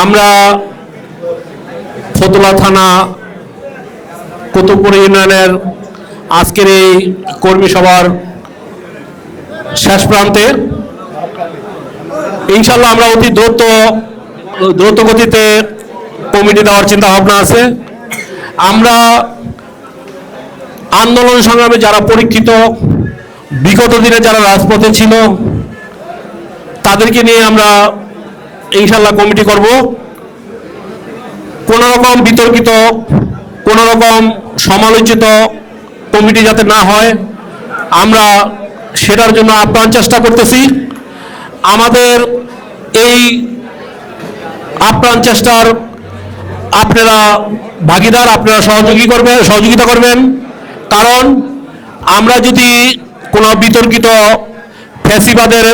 আমরা ফতুল্লা থানা, কুতুবপুর ইউনিয়নের আজকের এই কর্মী সভার শেষ প্রান্তে ইনশাল্লাহ আমরা অতি দ্রুত দ্রুত গতিতে কমিটি দেওয়ার চিন্তা ভাবনা আছে। আমরা আন্দোলন সংগ্রামে যারা পরীক্ষিত, বিগত দিনে যারা রাজপথে ছিল, তাদেরকে নিয়ে আমরা ইনশাল্লাহ কমিটি করব। কোনো রকম বিতর্কিত, কোনো রকম সমালোচিত কমিটি যাতে না হয়, আমরা সেটার জন্য আপ্রাণ চেষ্টা করতেছি। আমাদের এই আপ্রাণ চেষ্টার আপনারা ভাগিদার, আপনারা সহযোগী করবেন, সহযোগিতা করবেন। কারণ আমরা যদি কোনো বিতর্কিত ফ্যাসিবাদের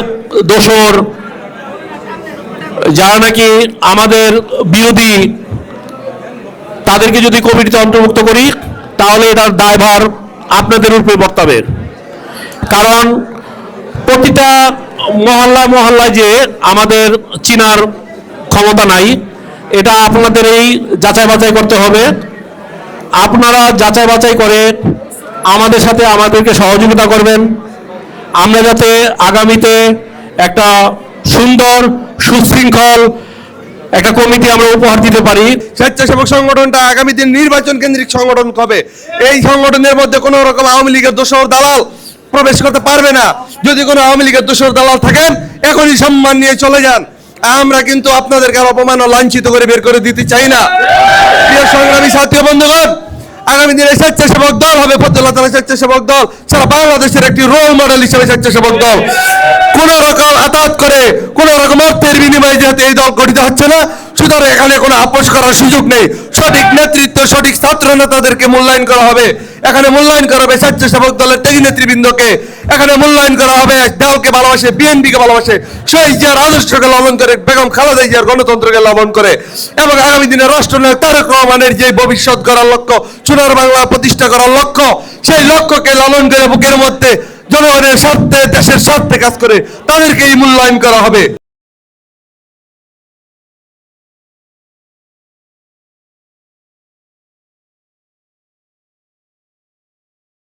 দোষর যারা নাকি আমাদের বিরোধী, তাদেরকে যদি কমিটিতে অন্তর্ভুক্ত করি, তাহলে এটার দায়ভার আপনাদের উপরে বর্তাবে কারণ প্রতিটা মহল্লা মহল্লায় যে আমাদের চিনার ক্ষমতা নাই, এটা আপনাদের এই যাচাই বাছাই করতে হবে। আপনারা যাচাই বাছাই করে আমাদের সাথে আমাদেরকে সহযোগিতা করবেন। আমরা যাতে আগামীতে একটা সুন্দর, সুশৃঙ্খল একটা কমিটি আমরা উপহার দিতে পারি। স্বেচ্ছাসেবক সংগঠনটা আগামী দিন নির্বাচন কেন্দ্রিক সংগঠন হবে এই সংগঠনের মধ্যে কোনো রকম আওয়ামী লীগের দোষর দালাল প্রবেশ করতে পারবে না। যদি কোনো আওয়ামী লীগের দোষর দালাল থাকেন, এখনই সম্মান নিয়ে চলে যান। আমরা কিন্তু আপনাদেরকে অপমান লাঞ্ছিত করে বের করে দিতে চাই না। প্রিয় সংগ্রামী সাথী বন্ধুগণ, আগামী দিনে স্বেচ্ছাসেবক দল হবে। ফতুল্লাহ থানা স্বেচ্ছাসেবক দল, সারা বাংলাদেশের একটি রোল মডেল হিসেবে স্বেচ্ছাসেবক দল। কোন রকম আতাত করে কোন রকম অর্থের বিনিময়ে যেহেতু এই দল গঠিত হচ্ছে না, সুতরাং এখানে কোনো আপোষ করার সুযোগ নেই। সঠিক নেতৃত্ব, সঠিক ছাত্র নেতাদেরকে মূল্যায়ন করা হবে। এখানে মূল্যায়ন করা হবে স্বেচ্ছাসেবক দলের ত্যাগী নেতৃবৃন্দকে। এখানে মূল্যায়ন করা হবে দলকে ভালোবাসে, বিএনপিকে ভালোবাসে, শহীদ জিয়ার আদর্শকে লালন করে, বেগম খালেদা জিয়ার গণতন্ত্রকে লালন করে। এবং আগামী দিনে রাষ্ট্রনায়ক তারেক রহমানের যে ভবিষ্যৎ করার লক্ষ্য, সোনার বাংলা প্রতিষ্ঠা করার লক্ষ্য, সেই লক্ষ্যকে লালন করে বুকের মধ্যে জনগণের স্বার্থে দেশের স্বার্থে কাজ করে তাদেরকেই মূল্যায়ন করা হবে।